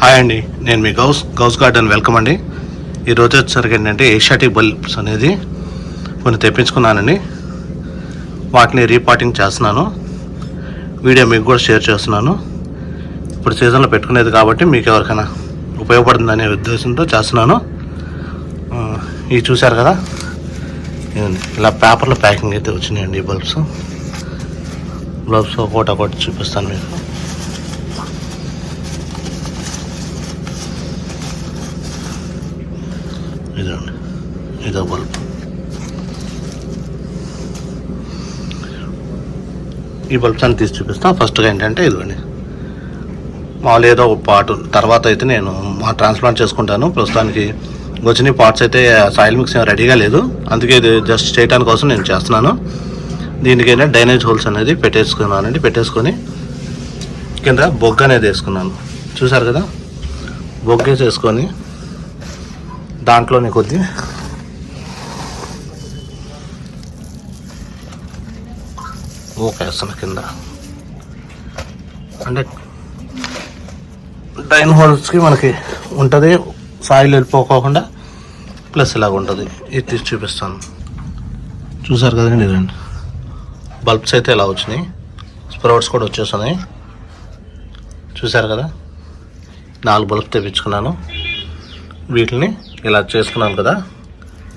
Hi అండి నేను మీ గౌస్ గౌస్ గార్డెన్ వెల్కమ్ అండి. ఈరోజు వచ్చేసరికి ఏంటంటే ఏషియాటిక్ బల్బ్స్ అనేది కొన్ని తెప్పించుకున్నానండి. వాటిని రీపాటింగ్ చేస్తున్నాను. వీడియో మీకు కూడా షేర్ చేస్తున్నాను. ఇప్పుడు సీజన్లో పెట్టుకునేది కాబట్టి మీకు ఎవరికైనా ఉపయోగపడుతుందనే ఉద్దేశంతో చేస్తున్నాను. ఇవి చూశారు కదా? ఇలా పేపర్లో ప్యాకింగ్ అయితే వచ్చినాయండి ఈ బల్బ్స్. బల్బ్స్ ఒకటి ఒకటి చూపిస్తాను మీకు. ఇదండి. ఇదో బల్బ్. ఈ బల్బ్స్ అని తీసి చూపిస్తాను. ఫస్ట్గా ఏంటంటే ఇదిగోండి. మామూలు ఏదో ఒక పార్ట్ తర్వాత అయితే నేను మా ట్రాన్స్ప్లాంట్ చేసుకుంటాను. ప్రస్తుతానికి వచ్చిన పార్ట్స్ అయితే సాయిల్ మిక్స్ రెడీగా లేదు. అందుకే ఇది జస్ట్ చేయడానికి కోసం నేను చేస్తున్నాను. దీనికైనా డ్రైనేజ్ హోల్స్ అనేది పెట్టేసుకున్నానండి. పెట్టేసుకొని కింద బొగ్గ అనేది వేసుకున్నాను. చూసారు కదా? బొగ్గేసి వేసుకొని దాంట్లోనే కొద్ది. ఊకేస్తున్న కింద. అంటే డైన్ హోల్స్కి మనకి ఉంటుంది సాయిల్ వెళ్ళిపోకోకుండా ప్లస్ ఇలాగ ఉంటుంది. ఇది తీసి చూపిస్తాను. చూసారు కదండి ఇదండి బల్బ్స్ అయితే ఇలా వచ్చినాయి? స్ప్రౌట్స్ కూడా వచ్చేస్తున్నాయి. చూసారు కదా? నాలుగు బల్బ్స్ తెప్పించుకున్నాను. వీటిని ఇలా చేసుకున్నాను కదా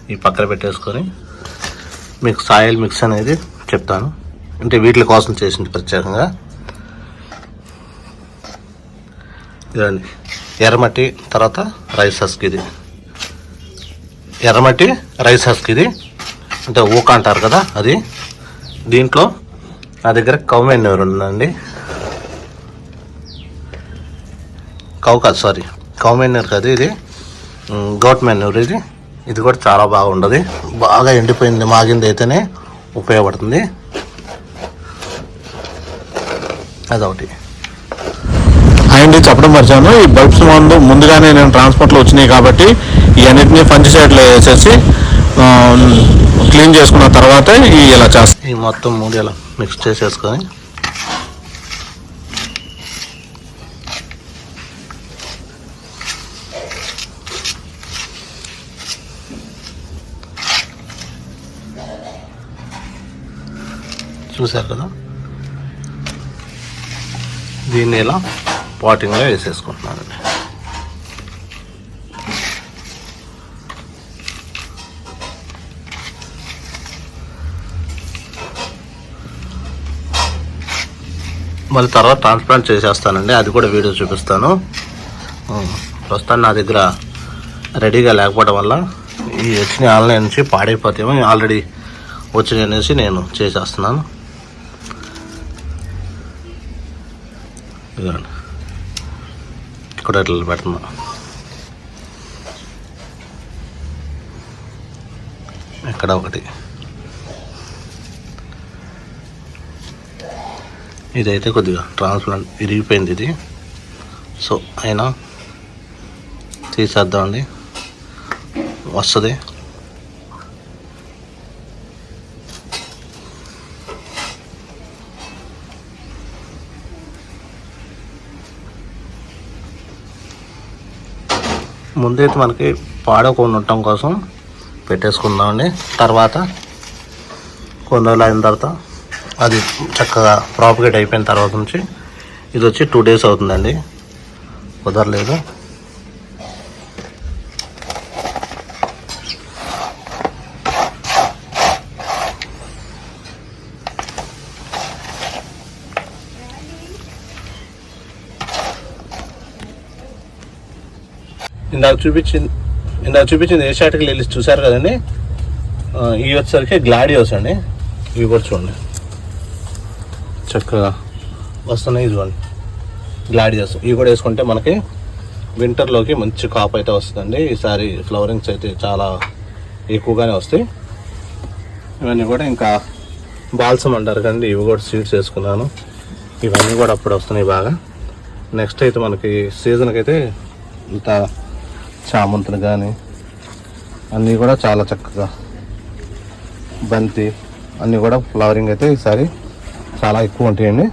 ఈ పక్కన పెట్టేసుకొని మీకు సాయిల్ మిక్స్ అనేది చెప్తాను. అంటే వీటి కోసం చేసింది ప్రత్యేకంగా. ఇదండి. ఎర్రమట్టి తర్వాత రైస్ హస్క్ ఇది. ఎర్రమట్టి రైస్ హస్క్ ఇది. అంటే ఊక అంటారు కదా అది. దీంట్లో నా దగ్గర కౌమెన్యూర్ ఉందండి. కౌ కాదు సారీ. కౌ కదా ఇది. గౌట్ మెన్యూర్ ఇది. ఇది కూడా చాలా బాగుండదు. బాగా ఎండిపోయింది. మాగింది అయితేనే ఉపయోగపడుతుంది. అదొకటి. అండ్ చెప్పడం మర్చాను ఈ బల్బ్స్ ముందు ముందుగానే నేను ట్రాన్స్పోర్ట్లో వచ్చినాయి కాబట్టి ఈ అన్నిటిని ఫంజిసైడ్లో వేసేసి క్లీన్ చేసుకున్న తర్వాతే ఇలా చేస్తాను ఈ మొత్తం మూడు ఇలా మిక్స్ చేసేసుకొని చూసారు కదా? దీన్ని ఇలా పాటింగ్లో వేసేసుకుంటున్నానండి మళ్ళీ తర్వాత ట్రాన్స్ప్లాంట్ చేసేస్తానండి. అది కూడా వీడియో చూపిస్తాను. ఉం. ప్రస్తుతం నా దగ్గర రెడీగా లేకపోవడం వల్ల ఈ వచ్చిన ఆన్లైన్ నుంచి పాడైపోతేమో ఆల్రెడీ వచ్చినాయి అనేసి నేను చేసేస్తున్నాను. ఇదిగోండి ఇక్కడ ఇట్లా పెడుతున్నా ఇక్కడ ఒకటి. ఇదైతే కొద్దిగా ట్రాన్స్ప్లాంట్ విరిగిపోయింది ఇది. సో అయినా తీసేద్దామండి. వస్తుంది. ముందైతే మనకి పాడకుండా ఉండటం కోసం పెట్టేసుకుందామండి. తర్వాత కొన్ని రోజులు అయిన తర్వాత అది చక్కగా ప్రాపగేట్ అయిపోయిన తర్వాత నుంచి ఇది వచ్చి టూ డేస్ అవుతుందండి. కుదరలేదు. ఇందాక చూపించింది ఇందాక చూపించింది ఏ షాట్కి వెళ్ళి చూసారు కదండి? ఇవి వచ్చేసరికి గ్లాడియోస్ అండి. ఇవి కూడా చూడండి. చక్కగా వస్తున్నాయి చూడండి. గ్లాడియోస్. ఇవి కూడా వేసుకుంటే మనకి వింటర్లోకి మంచి కాప్ అయితే వస్తుందండి. ఈసారి ఫ్లవరింగ్స్ అయితే చాలా ఎక్కువగానే వస్తాయి. ఇవన్నీ కూడా ఇంకా బాల్సం అంటారు కదండి. ఇవి కూడా సీడ్స్ వేసుకున్నాను. ఇవన్నీ కూడా అప్పుడు వస్తున్నాయి బాగా. నెక్స్ట్ అయితే మనకి సీజన్కి అయితే ఇంత చామంతులు కానీ అన్నీ కూడా చాలా చక్కగా. బంతి అన్నీ కూడా ఫ్లవరింగ్ అయితే ఈసారి చాలా ఎక్కువ ఉంటాయండి.